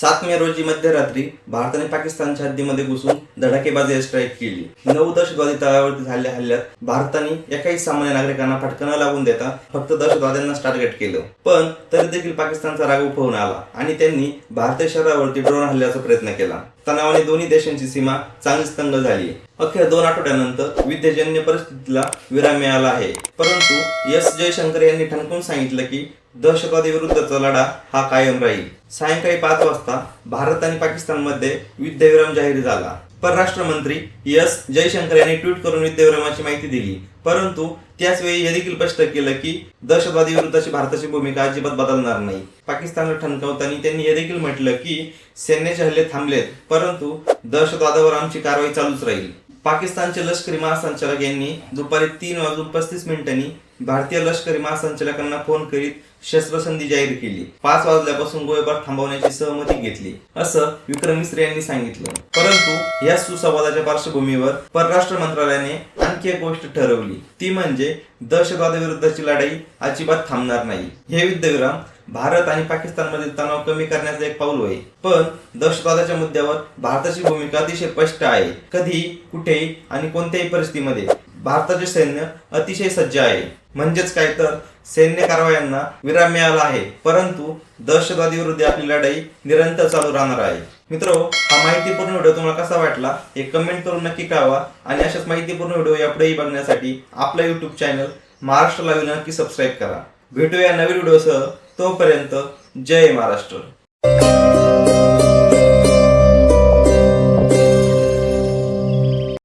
सात मे रोजी मध्यरात्री भारताने पाकिस्तानच्या हद्दीमध्ये घुसून धडाकेबाजी एअर स्ट्राईक केली. नऊ दहशतवादी तळावरती झालेल्या हल्ल्यात भारताने एकाही सामान्य नागरिकांना फटका न लागून देता फक्त दहशतवाद्यांना टार्गेट केलं. पण तरी देखील पाकिस्तानचा राग उफवून आला आणि त्यांनी भारतीय शहरावरती ड्रोन हल्ल्याचा प्रयत्न केला. तणावाने दोन्ही देशांची सीमा चांगलीच तंग झाली. अखेर दोन आठवड्यानंतर विद्याजन्य परिस्थितीला विराम मिळाला आहे. परंतु एस जयशंकर यांनी ठणकून सांगितलं की दहशतवादी विरुद्धचा लढा हा कायम राहील. सायंकाळी पाच वाजता भारत आणि पाकिस्तानमध्ये युद्धविराम जाहीर झाला. परराष्ट्र मंत्री एस. जयशंकर यांनी ट्विट करून युद्धविरामाची माहिती दिली. परंतु त्याच वेळी हे देखील स्पष्ट केलं की दहशतवादी विरुद्धची भारताची भूमिका अजिबात बदलणार नाही. पाकिस्तानला ठणकावताना त्यांनी हे देखील म्हटलं की सैन्याचे हल्ले थांबलेत परंतु दहशतवादावर आमची कारवाई चालूच राहील. पाकिस्तानचे लष्करी महासंचालक यांनी दुपारी तीन वाजून पस्तीस मिनिटांनी भारतीय लष्करी महासंचालकांना फोन करीत शस्त्रसंधी जाहीर केली. पाच वाजल्यापासून गोळीबार थांबवण्याची सहमती घेतली. असं विक्रम मिश्र यांनी सांगितलं. परंतु या सुसंवादाच्या पार्श्वभूमीवर परराष्ट्र मंत्रालयाने आणखी एक गोष्ट ठरवली. ती म्हणजे दहशतवादाविरुद्धची लढाई अजिबात थांबणार नाही. हे युद्धविराम भारत आणि पाकिस्तानमधील तणाव कमी करण्याचं एक पाऊल होय. पण दहशतवादाच्या मुद्द्यावर भारताची भूमिका अतिशय स्पष्ट आहे. कधी कुठेही आणि कोणत्याही परिस्थितीमध्ये भारताचे सैन्य अतिशय सज्ज आहे. म्हणजेच काय तर सैन्य कारवायांना विराम मिळाला आहे परंतु दहशतवादी विरुद्ध आपली लढाई निरंतर चालू राहणार आहे. मित्र हा माहितीपूर्ण व्हिडिओ तुम्हाला कसा वाटला हे कमेंट करून नक्की कळवा आणि अशाच माहितीपूर्ण व्हिडिओ यापुढेही बघण्यासाठी आपला युट्यूब चॅनल महाराष्ट्र लाईव्ह नक्की सबस्क्राईब करा. भेटूया नवीन व्हिडिओसह. तोपर्यंत जय महाराष्ट्र.